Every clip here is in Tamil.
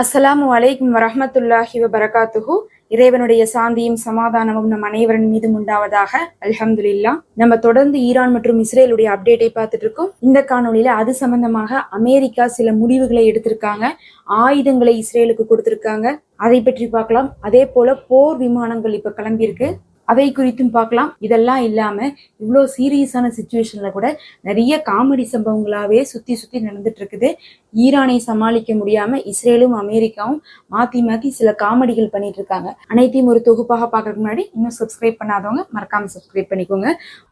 அஸ்ஸலாமு அலைக்கும் வரஹமத்துல்லாஹி வரகாத்துஹு இறைவனுடைய சாந்தியும் சமாதானமும் நம் அனைவரின் மீதும் உண்டாவதாக. அல்ஹம்துலில்லா நம்ம தொடர்ந்து ஈரான் மற்றும் இஸ்ரேலுடைய அப்டேட்டை பார்த்துட்டு இருக்கோம் இந்த காணொளியில அது சம்பந்தமாக அமெரிக்கா சில முடிவுகளை எடுத்திருக்காங்க. ஆயுதங்களை இஸ்ரேலுக்கு கொடுத்திருக்காங்க. அதை பற்றி பார்க்கலாம். அதே போல போர் விமானங்கள் இப்ப கிளம்பியிருக்கு. அதை குறித்தும் பார்க்கலாம். இதெல்லாம் இல்லாம இவ்வளோ சீரியஸான சுச்சுவேஷன்ல கூட நிறைய காமெடி சம்பவங்களாவே சுத்தி சுத்தி நடந்துட்டு இருக்குது ஈரானை சமாளிக்க முடியாம இஸ்ரேலும் அமெரிக்காவும் மாத்தி மாத்தி சில காமெடிகள் பண்ணிட்டு இருக்காங்க அனைத்தையும் ஒரு தொகுப்பாக பார்க்கறதுக்கு முன்னாடி இன்னும் சப்ஸ்கிரைப் பண்ணாதவங்க மறக்காம சப்ஸ்கிரைப் பண்ணிக்கோங்க.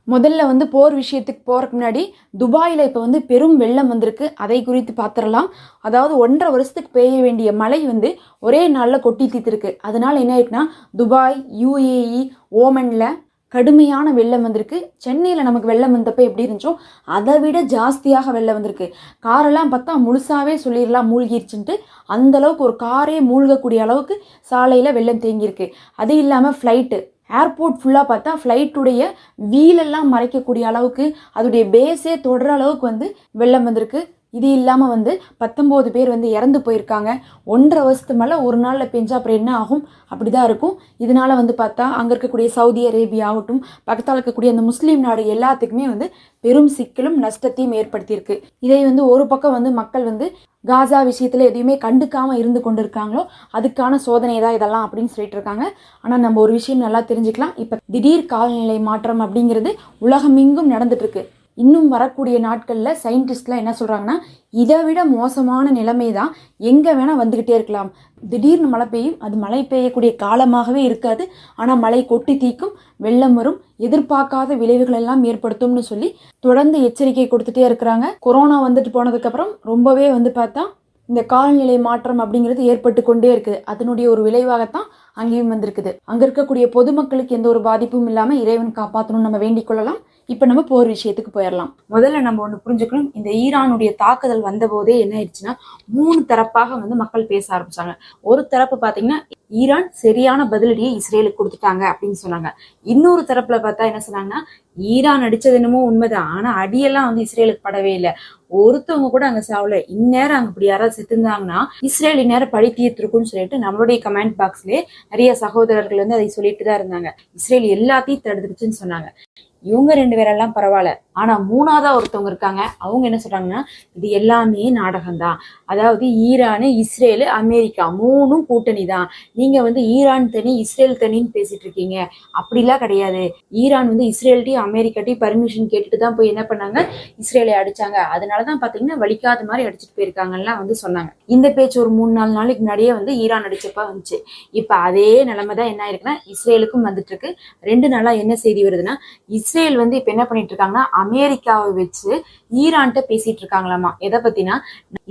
முதல்ல வந்து போர் விஷயத்துக்கு போகிறக்கு முன்னாடி துபாயில் இப்போ வந்து பெரும் வெள்ளம் வந்திருக்கு. அதை குறித்து பார்த்துடலாம். அதாவது ஒன்றரை வருஷத்துக்கு பெய்ய வேண்டிய மழை வந்து ஒரே நாளில் கொட்டி தீர்த்துருக்கு. அதனால் என்ன ஆயிட்டுனா துபாய் யுஏஇ ஓமனில் கடுமையான வெள்ளம் வந்திருக்கு. சென்னையில் நமக்கு வெள்ளம் வந்தப்போ எப்படி இருந்துச்சோ அதை விட ஜாஸ்தியாக வெள்ளம் வந்திருக்கு. காரெல்லாம் பார்த்தா முழுசாகவே சொல்லிடலாம் மூழ்கிருச்சுன்ட்டு. அந்த அளவுக்கு ஒரு காரே மூழ்கக்கூடிய அளவுக்கு சாலையில் வெள்ளம் தேங்கியிருக்கு. அது இல்லாமல் ஃப்ளைட்டு ஏர்போர்ட் ஃபுல்லாக பார்த்தா ஃப்ளைட்டுடைய வீலெல்லாம் மறைக்கக்கூடிய அளவுக்கு அதோடைய பேஸே தொடுற அளவுக்கு வந்து வெள்ளம் வந்திருக்கு. இது இல்லாமல் வந்து பத்தொம்போது பேர் வந்து இறந்து போயிருக்காங்க. ஒன்றரை வருஷத்து மேலே ஒரு நாளில் பெஞ்சா அப்புறம் என்ன ஆகும்? அப்படி தான் இருக்கும். இதனால வந்து பார்த்தா அங்கே இருக்கக்கூடிய சவுதி அரேபியா ஆகட்டும் பக்கத்தால் இருக்கக்கூடிய அந்த முஸ்லீம் நாடு எல்லாத்துக்குமே வந்து பெரும் சிக்கலும் நஷ்டத்தையும் ஏற்படுத்தியிருக்கு. இதை வந்து ஒரு பக்கம் வந்து மக்கள் வந்து காசா விஷயத்தில் எதையுமே கண்டுக்காமல் இருந்து கொண்டு இருக்காங்களோ அதுக்கான சோதனை தான் இதெல்லாம் அப்படின்னு சொல்லிட்டு இருக்காங்க. ஆனால் நம்ம ஒரு விஷயம் நல்லா தெரிஞ்சுக்கலாம். இப்போ திடீர் காலநிலை மாற்றம் அப்படிங்கிறது உலகமெங்கும் நடந்துட்டு இருக்கு. இன்னும் வரக்கூடிய நாட்களில் சயின்டிஸ்ட்லாம் என்ன சொல்கிறாங்கன்னா இதை விட மோசமான நிலைமை தான் எங்கே வேணால் வந்துக்கிட்டே இருக்கலாம். திடீர்னு மழை பெய்யும் அது மழை பெய்யக்கூடிய காலமாகவே இருக்காது. ஆனால் மழை கொட்டி தீக்கும் வெள்ளம் வரும் எதிர்பார்க்காத விளைவுகள் எல்லாம் ஏற்படுத்தும்னு சொல்லி தொடர்ந்து எச்சரிக்கை கொடுத்துட்டே இருக்கிறாங்க. கொரோனா வந்துட்டு போனதுக்கப்புறம் ரொம்பவே வந்து பார்த்தா இந்த காலநிலை மாற்றம் அப்படிங்கிறது ஏற்பட்டு கொண்டே இருக்குது. அதனுடைய ஒரு விளைவாகத்தான் அங்கேயும் வந்திருக்குது. அங்கே இருக்கக்கூடிய பொதுமக்களுக்கு எந்த ஒரு பாதிப்பும் இல்லாமல் இறைவன் காப்பாற்றணும்னு நம்ம வேண்டிக் கொள்ளலாம். இப்போ நம்ம போர் விஷயத்துக்கு போயிடலாம் முதல்ல நம்ம ஒன்று புரிஞ்சுக்கணும் இந்த ஈரானுடைய தாக்குதல் வந்தபோதே என்ன ஆயிடுச்சுன்னா மூணு தரப்பாக வந்து மக்கள் பேச ஆரம்பிச்சாங்க. ஒரு தரப்பு பார்த்தீங்கன்னா ஈரான் சரியான பதிலடியை இஸ்ரேலுக்கு கொடுத்துட்டாங்க அப்படின்னு சொன்னாங்க. இன்னொரு தரப்புல பார்த்தா என்ன சொன்னாங்கன்னா ஈரான் அடிச்சது என்னமோ உண்மைதான் ஆனா அடியெல்லாம் வந்து இஸ்ரேலுக்கு படவே இல்லை. ஒருத்தவங்க கூட அங்க சாவல. இந்நேரம் அங்கே இப்படி யாராவது செத்துருந்தாங்கன்னா இஸ்ரேல் இந்நேரம் பழி தீர்த்திருக்கும்னு சொல்லிட்டு நம்மளுடைய கமெண்ட் பாக்ஸ்லயே நிறைய சகோதரர்கள் வந்து அதை சொல்லிட்டு தான் இருந்தாங்க. இஸ்ரேல் எல்லாத்தையும் தடுத்துருச்சுன்னு சொன்னாங்க. இவங்க ரெண்டு பேரெல்லாம் பரவாயில்ல. ஆனா மூணாவதா ஒருத்தவங்க இருக்காங்க. அவங்க என்ன சொல்றாங்கன்னா இது எல்லாமே நாடகம்தான். அதாவது ஈரானு இஸ்ரேலு அமெரிக்கா மூணும் கூட்டணி தான் நீங்க வந்து ஈரான் தனி இஸ்ரேல் தனின்னு பேசிட்டு இருக்கீங்க. அப்படிலாம் கிடையாது. ஈரான் வந்து இஸ்ரேல்டையும் அமெரிக்காட்டையும் பர்மிஷன் கேட்டுட்டு தான் போய் என்ன பண்ணாங்க? இஸ்ரேலை அடிச்சாங்க. அதனாலதான் பாத்தீங்கன்னா வலிக்காத மாதிரி அடிச்சுட்டு போயிருக்காங்கலாம் வந்து சொன்னாங்க. இந்த பேச்சு ஒரு மூணு நாலு நாளைக்கு முன்னாடியே வந்து ஈரான் அடிச்சப்ப வந்துச்சு. இப்ப அதே நிலைமை தான் என்ன ஆயிருக்குன்னா இஸ்ரேலுக்கும் வந்துட்டு இருக்கு. ரெண்டு நாளா என்ன செய்தி வருதுன்னா இஸ்ரேல் வந்து இப்ப என்ன பண்ணிட்டு இருக்காங்கன்னா அமெரிக்காவை வச்சு ஈரான்கிட்ட பேசிட்டு இருக்காங்களாமா எதை பத்தினா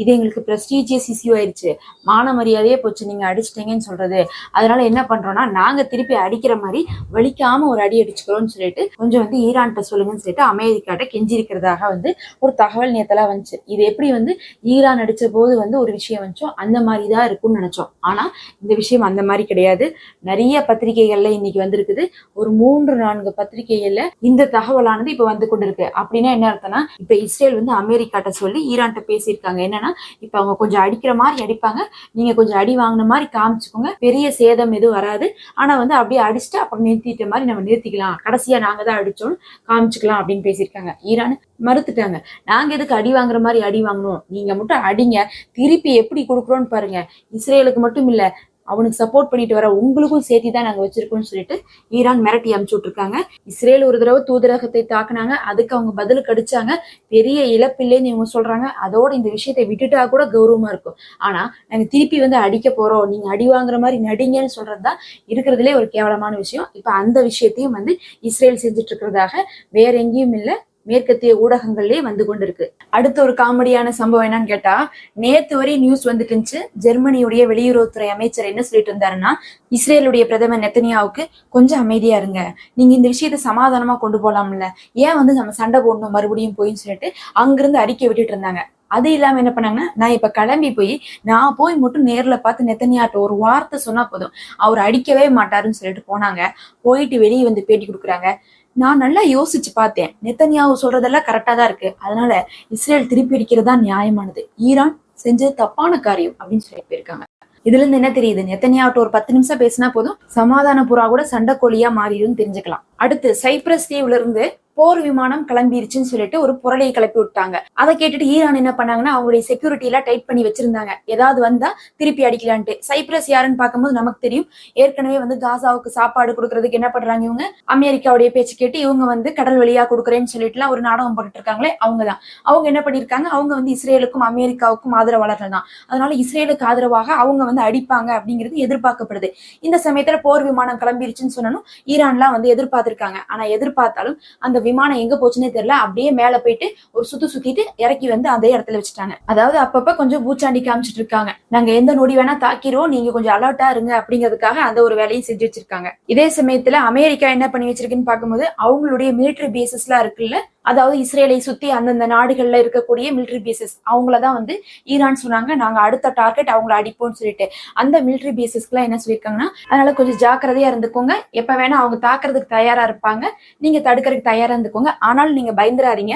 இது எங்களுக்கு ப்ரெஸ்டீஜியஸ் இஷ்யூ ஆயிடுச்சு. மான மரியாதையே போச்சு நீங்க அடிச்சிட்டீங்கன்னு சொல்றது. அதனால என்ன பண்றோம்னா நாங்க திருப்பி அடிக்கிற மாதிரி வலிக்காம ஒரு அடி அடிச்சுக்கிறோம்னு சொல்லிட்டு கொஞ்சம் வந்து ஈரான்கிட்ட சொல்லுங்கன்னு சொல்லிட்டு அமெரிக்காட்ட கெஞ்சிருக்கிறதாக வந்து ஒரு தகவல் நேத்தெல்லாம் வந்துச்சு. இது எப்படி வந்து ஈரான் அடிச்ச போது வந்து ஒரு விஷயம் வந்துச்சோம் அந்த மாதிரி தான் இருக்கும்னு நினைச்சோம். ஆனா இந்த விஷயம் அந்த மாதிரி கிடையாது. நிறைய பத்திரிகைகள்ல இன்னைக்கு வந்திருக்குது. ஒரு மூன்று நான்கு பத்திரிகைகள்ல இந்த தகவலானது இப்ப வந்து கொண்டிருக்கு. அப்படின்னா என்ன அர்த்தம்னா இப்ப இஸ்ரேல் வந்து அமெரிக்காட்ட சொல்லி ஈரான்கிட்ட பேசியிருக்காங்க. என்னன்னா இப்ப அவங்க கொஞ்சம் அடிக்கிற மாதிரி அடிப்பாங்க. நீங்க கொஞ்சம் அடி வாங்கின மாதிரி காமிச்சுக்கோங்க. பெரிய சேதம் எதுவும் வராது. ஆனா வந்து அப்படியே அடிச்சுட்டு அப்புறம் நிறுத்திட்ட மாதிரி நம்ம நிறுத்திக்கலாம். கடைசியா நாங்க தான் அடிச்சோம் காமிச்சுக்கலாம் அப்படின்னு பேசியிருக்காங்க. ஈரான் மறுத்துட்டாங்க. நாங்க எதுக்கு அடி வாங்குற மாதிரி அடி வாங்கணும் நீங்க மட்டும் அடிங்க. திருப்பி எப்படி கொடுக்குறோன்னு பாருங்க. இஸ்ரேலுக்கு மட்டும் இல்ல அவனுக்கு சப்போர்ட் பண்ணிட்டு வர உங்களுக்கும் சேர்த்தி தான் நாங்கள் வச்சிருக்கோம்னு சொல்லிட்டு ஈரான் மிரட்டி அமுச்சு விட்டுருக்காங்க. இஸ்ரேல் ஒரு தடவை தூதரகத்தை தாக்குனாங்க. அதுக்கு அவங்க பதிலுக்கு அடிச்சாங்க. பெரிய இழப்பில்லைன்னு இவங்க சொல்றாங்க. அதோட இந்த விஷயத்தை விட்டுட்டா கூட கௌரவமா இருக்கும். ஆனா நாங்க திருப்பி வந்து அடிக்க போறோம். நீங்க அடி வாங்குற மாதிரி நடிங்கன்னு சொல்றதுதான் இருக்கிறதுலே ஒரு கேவலமான விஷயம். இப்ப அந்த விஷயத்தையும் வந்து இஸ்ரேல் செஞ்சுட்டு இருக்கிறதாக வேற எங்கேயும் இல்லை. மேற்கத்திய ஊடகங்கள்லயே வந்து கொண்டிருக்கு. அடுத்த ஒரு காமெடியான சம்பவம் என்னன்னு கேட்டா நேத்து வரை நியூஸ் வந்துட்டு இருந்துச்சு. ஜெர்மனியுடைய வெளியுறவுத்துறை அமைச்சர் என்ன சொல்லிட்டு இருந்தாருன்னா இஸ்ரேலுடைய பிரதமர் நெத்தனியாவுக்கு கொஞ்சம் அமைதியா இருங்க. நீங்க இந்த விஷயத்த சமாதானமா கொண்டு போலாம்ல. ஏன் வந்து நம்ம சண்டை போடணும் மறுபடியும் போயின்னு சொல்லிட்டு அங்கிருந்து அறிக்கை விட்டுட்டு இருந்தாங்க. அது இல்லாம என்ன பண்ணாங்கன்னா நான் இப்ப கிளம்பி போய் நான் போய் மட்டும் நேர்ல பார்த்து நெத்தனியாட்ட ஒரு வார்த்தை சொன்னா போதும். அவர் அடிக்கவே மாட்டாருன்னு சொல்லிட்டு போனாங்க. போயிட்டு வெளியே வந்து பேட்டி கொடுக்குறாங்க. நான் நல்லா யோசிச்சு பார்த்தேன். நெத்தன்யாவு சொல்றதெல்லாம் கரெக்டா தான் இருக்கு. அதனால இஸ்ரேல் திருப்பி அடிக்கிறதா நியாயமானது. ஈரான் செஞ்சது தப்பான காரியம் அப்படின்னு சொல்லி போயிருக்காங்க. இதுல இருந்து என்ன தெரியுது? நெத்தனியாவிட்ட ஒரு பத்து நிமிஷம் பேசினா போதும். சமாதான புறா கூட சண்டைக்கோழியா மாறிடும் தெரிஞ்சுக்கலாம். அடுத்து சைப்ரஸ் தீவுல இருந்து போர் விமானம் கிளம்பிருச்சுன்னு சொல்லிட்டு ஒரு புரளையை கிளப்பி விட்டாங்க. அதை கேட்டுட்டு ஈரான் என்ன பண்ணாங்கன்னா அவங்களுடைய செக்யூரிட்டி எல்லாம் டைட் பண்ணி வச்சிருந்தாங்க. ஏதாவது வந்தா திருப்பி அடிக்கலான்ட்டு. சைப்ரஸ் யாருன்னு பார்க்கும்போது நமக்கு தெரியும். ஏற்கனவே வந்து காசாவுக்கு சாப்பாடு கொடுக்கறதுக்கு என்ன பண்றாங்க இவங்க? அமெரிக்காவுடைய பேச்சு கேட்டு இவங்க வந்து கடல் வழியா கொடுக்குறேன்னு சொல்லிட்டுலாம் ஒரு நாடகம் போட்டுட்டு இருக்காங்களே அவங்க தான் அவங்க என்ன பண்ணிருக்காங்க? அவங்க வந்து இஸ்ரேலுக்கும் அமெரிக்காவுக்கும் ஆதரவாளர்கள் தான். அதனால இஸ்ரேலுக்கு ஆதரவாக அவங்க வந்து அடிப்பாங்க அப்படிங்கிறது எதிர்பார்க்கப்படுது. இந்த சமயத்துல போர் விமானம் கிளம்பிருச்சுன்னு சொன்னனும் ஈரான்லாம் வந்து எதிர்பார்த்திருக்காங்க. ஆனா எதிர்பார்த்தாலும் அந்த விமானம் எங்க போச்சுன்னே தெரியல. அப்படியே மேல போயிட்டு ஒரு சுத்து சுத்திட்டு இறக்கி வந்து அதே இடத்துல வச்சுட்டாங்க. அதாவது அப்பப்ப கொஞ்சம் பூச்சாண்டி காமிச்சிட்டு இருக்காங்க நாங்க எந்த நொடி வேணா தாக்கிடுவோம் நீங்க கொஞ்சம் அலர்ட்டா இருங்க அப்படிங்கிறதுக்காக அந்த ஒரு வேலையும் செஞ்சு வச்சிருக்காங்க. இதே சமயத்துல அமெரிக்கா என்ன பண்ணி வச்சிருக்குன்னு பார்க்கும்போது அவங்களுடைய மிலிட்டரி எல்லாம் இருக்குல்ல அதாவது இஸ்ரேலை சுத்தி அந்தந்த நாடுகள்ல இருக்கக்கூடிய மிலிட்டரி பேசஸ் அவங்களதான் வந்து ஈரான் சொன்னாங்க. நாங்க அடுத்த டார்கெட் அவங்கள அடிப்போம்னு சொல்லிட்டு. அந்த மிலிட்டரி பேசஸ்க்குலாம் என்ன சொல்லியிருக்காங்கன்னா அதனால கொஞ்சம் ஜாக்கிரதையா இருந்துக்கோங்க. எப்ப வேணா அவங்க தாக்குறதுக்கு தயாரா இருப்பாங்க. நீங்க தடுக்கிறதுக்கு தயாரா இருந்துக்கோங்க ஆனாலும் நீங்க பயந்துராதீங்க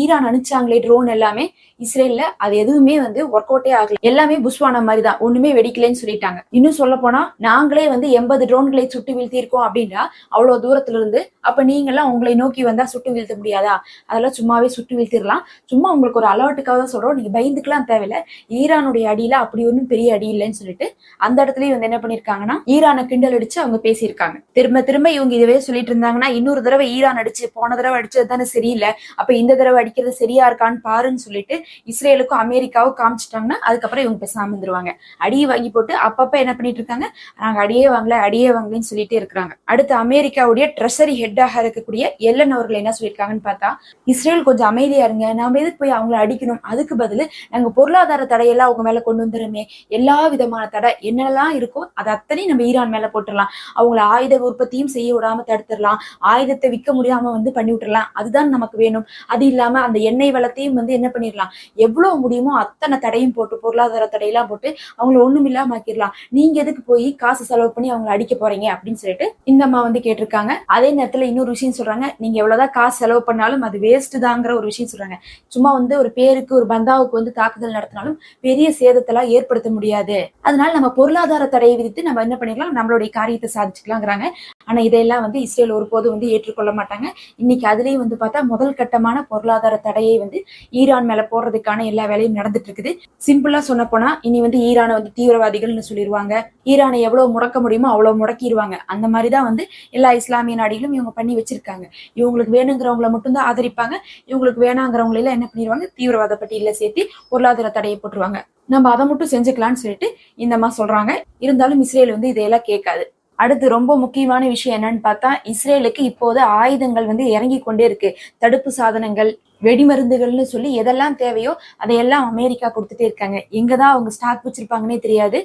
ஈரான் அனுப்பிச்சாங்களே ட்ரோன் எல்லாமே. இஸ்ரேல்ல அது எதுவுமே வந்து ஒர்க் அவுட்டே ஆகல. எல்லாமே புஷ்வான மாதிரி தான் ஒண்ணுமே வெடிக்கலைன்னு சொல்லிட்டாங்க. இன்னும் சொல்ல போனா நாங்களே வந்து எண்பது ட்ரோன்களை சுட்டு வீழ்த்தியிருக்கோம் அப்படின்னா அவ்வளவு தூரத்துல இருந்து அப்ப நீங்களாம் உங்களை நோக்கி வந்தா சுட்டு வீழ்த்த முடியாதா? அதெல்லாம் சும்மாவே சுட்டு வீழ்த்திடலாம். சும்மா உங்களுக்கு ஒரு அலர்ட்டுக்காக தான் சொல்றோம். நீங்க பயந்துக்கலாம் தேவையில்ல. ஈரானுடைய அடியில அப்படி ஒன்றும் பெரிய அடி இல்லைன்னு சொல்லிட்டு அந்த இடத்துலயும் வந்து என்ன பண்ணிருக்காங்கன்னா ஈரானை கிண்டல் அடிச்சு அவங்க பேசியிருக்காங்க. திரும்ப திரும்ப இவங்க இதுவே சொல்லிட்டு இருந்தாங்கன்னா இன்னொரு தடவை ஈரான் அடிச்சு போன தடவை அடிச்சது தானே சரியில்லை. அப்ப இந்த தடவை அடிக்கிறது சரியா இருக்கான்னு பாருன்னு சொல்லிட்டு இஸ்ரேலுக்கும் அமெரிக்காவும் காமிச்சிட்டாங்கன்னா அதுக்கப்புறம் இவங்க பேசாம இருந்துருவாங்க. அடியை வாங்கி போட்டு அப்பப்ப என்ன பண்ணிட்டு இருக்காங்க? நாங்க அடியே வாங்கல அடியே வாங்கலன்னு சொல்லிட்டே இருக்கிறாங்க. அடுத்து அமெரிக்காவுடைய ட்ரெஷரி ஹெட்டாக இருக்கக்கூடிய எல்லன் அவர்கள் என்ன சொல்லியிருக்காங்கன்னு பார்த்தா இஸ்ரேல் கொஞ்சம் அமைதியா இருங்க நாம எதுக்கு போய் அவங்கள அடிக்கணும்? அதுக்கு பதில் நாங்க பொருளாதார தடையெல்லாம் அவங்க மேல கொண்டு வந்துருமே எல்லா விதமான தடை என்னெல்லாம் இருக்கோ அது அத்தனையும் நம்ம ஈரான் மேல போட்டுடலாம். அவங்கள ஆயுத உற்பத்தியும் செய்ய விடாம தடுத்துடலாம். ஆயுதத்தை விற்க முடியாம வந்து பண்ணி விட்டுறலாம் அதுதான் நமக்கு வேணும். அது இல்லாம அந்த எண்ணெய் வளத்தையும் வந்து என்ன பண்ணிடலாம்? எவ்வளவு முடியுமோ அத்தனை தடையும் போட்டு பொருளாதார தடையெல்லாம் போட்டு அவங்கள ஒண்ணும் இல்லாம ஆக்கிடலாம். நீங்க எதுக்கு போய் காசு செலவு பண்ணி அவங்கள அடிக்க போறீங்க அப்படின்னு சொல்லிட்டு இந்த அம்மா வந்து கேட்டிருக்காங்க. அதே நேரத்துல இன்னொரு விஷயம் சொல்றாங்க. நீங்க எவ்வளவுதான் காசு செலவு பண்ணாலும் அது வேஸ்ட் தாங்கிற ஒரு விஷயம் சொல்றாங்க. சும்மா வந்து ஒரு பேருக்கு ஒரு பந்தாவுக்கு வந்து தாக்குதல் நடத்தினாலும் பெரிய சேதத்தெல்லாம் ஏற்படுத்த முடியாது. அதனால நம்ம பொருளாதார தடையை விதித்து நம்ம என்ன பண்ணிக்கலாம் நம்மளுடைய காரியத்தை சாதிச்சுக்கலாங்கிறாங்க. ஆனா இதையெல்லாம் வந்து இஸ்ரேல் ஒருபோதும் வந்து ஏற்றுக்கொள்ள மாட்டாங்க. இன்னைக்கு அதுலயும் வந்து பார்த்தா முதல் கட்டமான பொருளாதார தடையை வந்து ஈரான் மேல போடுறதுக்கான எல்லா வேலையும் நடந்துட்டு இருக்குது சிம்பிளா சொன்ன போனா இனி வந்து ஈரானை வந்து தீவிரவாதிகள்னு சொல்லிடுவாங்க ஈரானை எவ்வளவு முடக்க முடியுமோ அவ்வளவு முடக்கிடுவாங்க அந்த மாதிரிதான் வந்து எல்லா இஸ்லாமிய நாடுகளும் இவங்க பண்ணி வச்சிருக்காங்க. இவங்களுக்கு வேணுங்கிறவங்கள மட்டும்தான் ஆதரிப்பாங்க. இவங்களுக்கு வேணாங்கிறவங்கள எல்லாம் என்ன பண்ணிடுவாங்க தீவிரவாத பட்டியல சேர்த்து பொருளாதார தடையை போட்டுருவாங்க. நம்ம அதை மட்டும் செஞ்சுக்கலாம்னு சொல்லிட்டு இந்த மாதிரி சொல்றாங்க. இருந்தாலும் இஸ்ரேல் வந்து இதையெல்லாம் கேட்காது. அடுத்து ரொம்ப முக்கியமான விஷயம் என்னன்னு பார்த்தா இஸ்ரேலுக்கு இப்போது ஆயுதங்கள் வந்து இறங்கி கொண்டே இருக்கு. தடுப்பு சாதனங்கள் வெடிமருந்துகள்னு சொல்லி எதெல்லாம் தேவையோ அதையெல்லாம் அமெரிக்கா கொடுத்துட்டே இருக்காங்க. எங்கதான் அவங்க ஸ்டாக் வச்சிருப்பாங்கன்னே தெரியாது.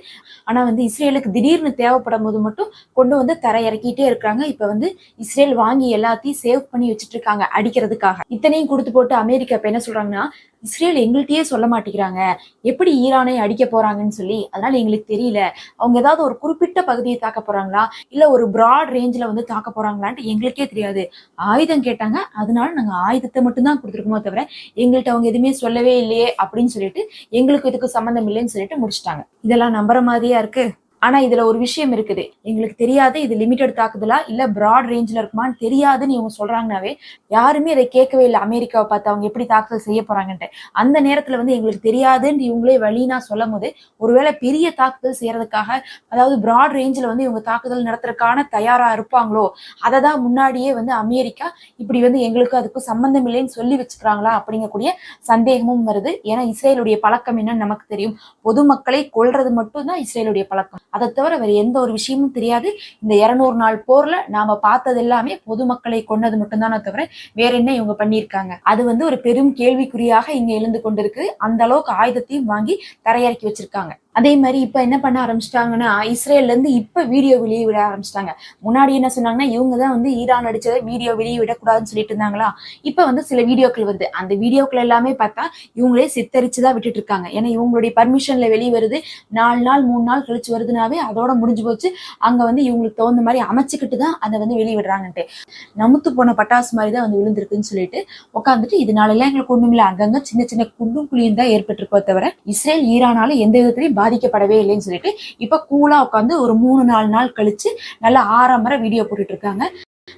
ஆனா வந்து இஸ்ரேலுக்கு திடீர்னு தேவைப்படும் போது மட்டும் கொண்டு வந்து தர இறக்கிட்டே இருக்காங்க. இப்ப வந்து இஸ்ரேல் வாங்கி எல்லாத்தையும் சேவ் பண்ணி வச்சுட்டு இருக்காங்க அடிக்கிறதுக்காக. இத்தனையும் கொடுத்து போட்டு அமெரிக்கா இப்ப என்ன சொல்றாங்கன்னா இஸ்ரேல் எங்கள்கிட்டயே சொல்ல மாட்டேங்கிறாங்க. எப்படி ஈரானை அடிக்க போறாங்கன்னு சொல்லி அதனால எங்களுக்கு தெரியல. அவங்க ஏதாவது ஒரு குறிப்பிட்ட பகுதியை தாக்க போறாங்களா? இல்ல ஒரு பிராட் ரேஞ்சில வந்து தாக்க போறாங்களான்ட்டு எங்களுக்கே தெரியாது. ஆயுதம் கேட்டாங்க. அதனால நாங்க ஆயுதத்தை மட்டும்தான் கொடுத்துருக்கோம். தவிர எங்கள்கிட்ட அவங்க எதுவுமே சொல்லவே இல்லையே அப்படின்னு சொல்லிட்டு எங்களுக்கு இதுக்கு சம்மந்தம் இல்லைன்னு சொல்லிட்டு முடிச்சிட்டாங்க. இதெல்லாம் நம்புற மாதிரியா இருக்கு? ஆனா இதுல ஒரு விஷயம் இருக்குது. எங்களுக்கு தெரியாது இது லிமிடெட் தாக்குதலா? இல்ல பிராட் ரேஞ்சில் இருக்குமான்னு தெரியாதுன்னு இவங்க சொல்றாங்கனாவே யாருமே அதை கேட்கவே இல்லை. அமெரிக்காவை பார்த்து அவங்க எப்படி தாக்குதல் செய்ய போறாங்கன்ட்டு. அந்த நேரத்துல வந்து எங்களுக்கு தெரியாதுன்னு இவங்களே வழினா சொல்லும் போது ஒருவேளை பெரிய தாக்குதல் செய்யறதுக்காக அதாவது பிராட் ரேஞ்சில் வந்து இவங்க தாக்குதல் நடத்துறதுக்கான தயாரா இருப்பாங்களோ அதை தான் முன்னாடியே வந்து அமெரிக்கா இப்படி வந்து எங்களுக்கு அதுக்கும் சம்பந்தம் இல்லைன்னு சொல்லி வச்சுக்கிறாங்களா அப்படிங்கக்கூடிய சந்தேகமும் வருது. ஏன்னா இஸ்ரேலுடைய பழக்கம் என்னன்னு நமக்கு தெரியும். பொதுமக்களை கொல்றது மட்டும்தான் இஸ்ரேலுடைய பழக்கம். அதை தவிர வேற எந்த ஒரு விஷயமும் தெரியாது. இந்த இருநூறு நாள் போர்ல நாம பார்த்தது எல்லாமே பொதுமக்களை கொண்டது மட்டும்தானே தவிர வேற என்ன இவங்க பண்ணியிருக்காங்க? அது வந்து ஒரு பெரும் கேள்விக்குறியாக இங்க எழுந்து கொண்டிருக்கு. அந்த அளவுக்கு ஆயுதத்தையும் வாங்கி தரையிறக்கி வச்சிருக்காங்க. அதே மாதிரி இப்ப என்ன பண்ண ஆரம்பிச்சிட்டாங்கன்னா இஸ்ரேல்ல இருந்து இப்ப வீடியோ வெளியே விட ஆரம்பிச்சிட்டாங்க. முன்னாடி என்ன சொன்னாங்கன்னா இவங்க தான் வந்து ஈரான் அடிச்சதை வீடியோ வெளியே விடக்கூடாதுன்னு சொல்லிட்டு இருந்தாங்களா? இப்ப வந்து சில வீடியோக்கள் வருது. அந்த வீடியோக்கள் எல்லாமே பார்த்தா இவங்களே சித்தரிச்சு தான் விட்டுட்டு இருக்காங்க ஏன்னா இவங்களுடைய பர்மிஷன்ல வெளியே வருது. நாலு நாள் மூணு நாள் கழிச்சு வருதுனாவே அதோட முடிஞ்சு போச்சு. அங்க வந்து இவங்களுக்கு தகுந்த மாதிரி அமைச்சுக்கிட்டு தான் அதை வந்து வெளியே விடுறாங்கன்ட்டு நமுத்து போன பட்டாசு மாதிரி தான் வந்து விழுந்திருக்குன்னு சொல்லிட்டு உட்காந்துட்டு இதனால எல்லாம் எங்களுக்கு ஒண்ணும் இல்லை அங்கங்க சின்ன சின்ன குண்டும் குழியும் தான் ஏற்பட்டிருக்கோ தவிர இஸ்ரேல் ஈரானால எந்த விதத்திலையும் பாதிக்கப்படவே இல்லைன்னு சொல்லிட்டு இப்போ கூலாக உட்காந்து ஒரு மூணு நாலு நாள் கழிச்சு நல்லா ஆறாமரை வீடியோ போட்டுட்டு இருக்காங்க.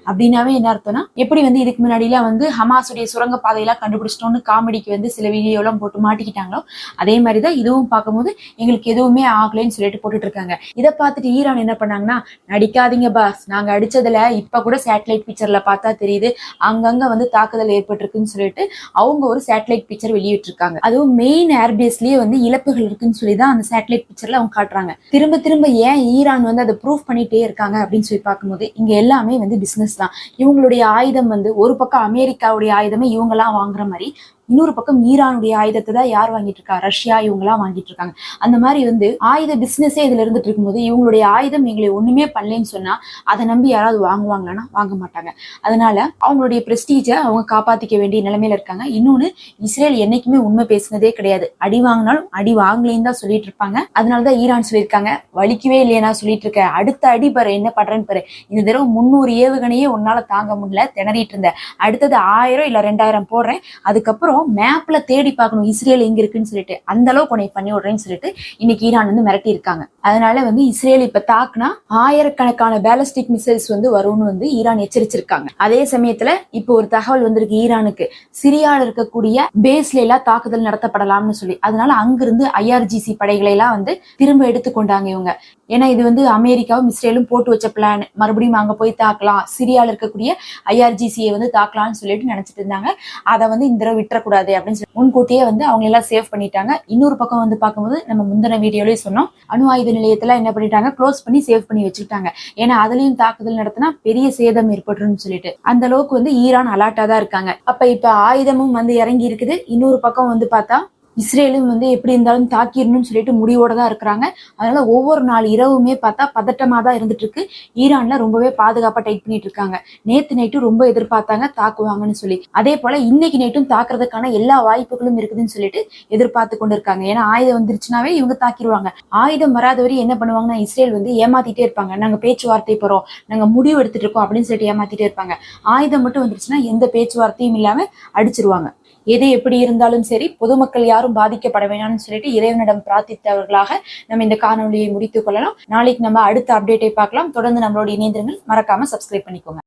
அப்படின்னாவே என்ன அர்த்தம்னா எப்படி வந்து இதுக்கு முன்னாடிலாம் வந்து ஹமாஸுடைய சுரங்க பாதையெல்லாம் கண்டுபிடிச்சிட்டோம்னு காமெடிக்கு வந்து சில வீடியோலாம் போட்டு மாட்டிக்கிட்டாங்களோ அதே மாதிரி தான் இதுவும் பார்க்கும்போது எங்களுக்கு எதுவுமே ஆகலைன்னு சொல்லிட்டு போட்டுட்டு இருக்காங்க இதை பார்த்துட்டு ஈரான் என்ன பண்ணாங்கன்னா நடிக்காதீங்க பாஸ் நாங்க அடிச்சதுல இப்ப கூட சேட்டலைட் பிக்சர்ல பார்த்தா தெரியுது அங்கங்க வந்து தாக்குதல் ஏற்பட்டிருக்குன்னு சொல்லிட்டு அவங்க ஒரு சேட்டலைட் பிக்சர் வெளியிட்டிருக்காங்க. அதுவும் மெயின் ஏர்பேஸ்லயே வந்து இழப்புகள் இருக்குன்னு சொல்லி தான் அந்த சேட்டலைட் பிக்சர்ல அவங்க காட்டுறாங்க. திரும்ப திரும்ப ஏன் ஈரான் வந்து அதை ப்ரூவ் பண்ணிட்டே இருக்காங்க அப்படின்னு சொல்லி பார்க்கும்போது இங்க எல்லாமே வந்து பிசினஸ் தான். இவங்களுடைய ஆயுதம் வந்து ஒரு பக்கம் அமெரிக்காவுடைய ஆயுதமே இவங்கெல்லாம் வாங்குற மாதிரி இன்னொரு பக்கம் ஈரானுடைய ஆயுதத்தை தான் யார் வாங்கிட்டு இருக்கா? ரஷ்யா இவங்கெல்லாம் வாங்கிட்டு இருக்காங்க. அந்த மாதிரி வந்து ஆயுத பிசினஸே இதுல இருந்துட்டு இருக்கும்போது இவங்களுடைய ஆயுதம் எங்களை ஒண்ணுமே பண்ணலன்னு சொன்னா அதை நம்பி யாராவது வாங்குவாங்களான்னா வாங்க மாட்டாங்க. அதனால அவங்களுடைய பிரஸ்டீஜை அவங்க காப்பாத்திக்க வேண்டிய நிலைமையில இருக்காங்க. இன்னொன்னு இஸ்ரேல் என்னைக்குமே உண்மை பேசினதே கிடையாது. அடி வாங்கினாலும் அடி வாங்கலைன்னு தான் சொல்லிட்டு இருப்பாங்க. அதனாலதான் ஈரான் சொல்லியிருக்காங்க. வலிக்கவே இல்லையா சொல்லிட்டு இருக்க அடுத்த அடி பாரு என்ன பண்றேன்னு பாரு. இந்த தடவை முந்நூறு ஏவுகணையே உன்னால தாங்க முடியல திணறிட்டு இருந்த. அடுத்தது ஆயிரம் இல்ல ரெண்டாயிரம் போடுறேன். அதுக்கப்புறம் மேப்ல தேடி பார்க்கணும் இஸ்ரேல் எங்க இருக்குன்னு சொல்லிட்டு. அந்த அளவுக்கு உனக்கு பண்ணி விடுறேன்னு சொல்லிட்டு இன்னைக்கு ஈரான் வந்து மிரட்டி இருக்காங்க. அதனால வந்து இஸ்ரேல் இப்ப தாக்குனா ஆயிரக்கணக்கான பேலஸ்டிக் மிசைல்ஸ் வந்து வரும்னு வந்து ஈரான் எச்சரிச்சிருக்காங்க. அதே சமயத்துல இப்போ ஒரு தகவல் வந்திருக்கு ஈரானுக்கு. சிரியால இருக்கக்கூடிய பேஸ்ல எல்லாம் தாக்குதல் நடத்தப்படலாம்னு சொல்லி. அதனால அங்கிருந்து ஐஆர்ஜிசி படைகளை எல்லாம் வந்து திரும்ப எடுத்துக்கொண்டாங்க இவங்க. ஏன்னா இது வந்து அமெரிக்காவும் இஸ்ரேலும் போட்டு வச்ச பிளான் மறுபடியும் அங்க போய் தாக்கலாம். சிரியால இருக்கக்கூடிய ஐஆர்ஜிசியை வந்து தாக்கலாம்னு சொல்லிட்டு நினைச்சிட்டு இருந்தாங்க. அதை வந்து இந்த தடவை விட்டுறக்கூடாது அப்படின்னு சொல்லி முன்கூட்டியே வந்து அவங்க எல்லாம் சேவ் பண்ணிட்டாங்க. இன்னொரு பக்கம் வந்து பார்க்கும்போது நம்ம முந்தின வீடியோலயே சொன்னோம். அணு ஆயுத நிலையத்துல என்ன பண்ணிட்டாங்க? க்ளோஸ் பண்ணி சேவ் பண்ணி வச்சுக்கிட்டாங்க. ஏன்னா அதுலயும் தாக்குதல் நடத்தினா பெரிய சேதம் ஏற்பட்டுருன்னு சொல்லிட்டு. அந்த அளவுக்கு வந்து ஈரான் அலாட்டா தான் இருக்காங்க. அப்ப இப்ப ஆயுதமும் வந்து இறங்கி இருக்குது இன்னொரு பக்கம் வந்து பார்த்தா இஸ்ரேலும் வந்து எப்படி இருந்தாலும் தாக்கிடணும்னு சொல்லிட்டு முடிவோட தான் இருக்கிறாங்க. அதனால ஒவ்வொரு நாள் இரவுமே பார்த்தா பதட்டமா தான் இருந்துட்டு இருக்கு. ஈரான்ல ரொம்பவே பாதுகாப்பா டைட் பண்ணிட்டு இருக்காங்க. நேத்து நைட்டும் ரொம்ப எதிர்பார்த்தாங்க தாக்குவாங்கன்னு சொல்லி. அதே போல இன்னைக்கு நைட்டும் தாக்குறதுக்கான எல்லா வாய்ப்புகளும் இருக்குதுன்னு சொல்லிட்டு எதிர்பார்த்து கொண்டு இருக்காங்க ஏன்னா ஆயுதம் வந்துருச்சுனாவே இவங்க தாக்கிடுவாங்க. ஆயுதம் வராத வரை என்ன பண்ணுவாங்கன்னா இஸ்ரேல் வந்து ஏமாத்திட்டே இருப்பாங்க. நாங்க பேச்சுவார்த்தை போறோம். நாங்க முடிவு எடுத்துட்டு இருக்கோம் அப்படின்னு சொல்லிட்டு ஏமாத்திட்டே இருப்பாங்க. ஆயுதம் மட்டும் வந்துருச்சுன்னா எந்த பேச்சுவார்த்தையும் இல்லாம அடிச்சிருவாங்க. எது எப்படி இருந்தாலும் சரி பொதுமக்கள் யாரும் பாதிக்கப்பட வேணாம்னு சொல்லிட்டு இறைவனிடம் பிரார்த்தித்தவர்களாக நம்ம இந்த காணொலியை முடித்துக் கொள்ளலாம். நாளைக்கு நம்ம அடுத்த அப்டேட்டை பார்க்கலாம். தொடர்ந்து நம்மளோட இணைந்திருங்கள். மறக்காம சப்ஸ்கிரைப் பண்ணிக்கோங்க.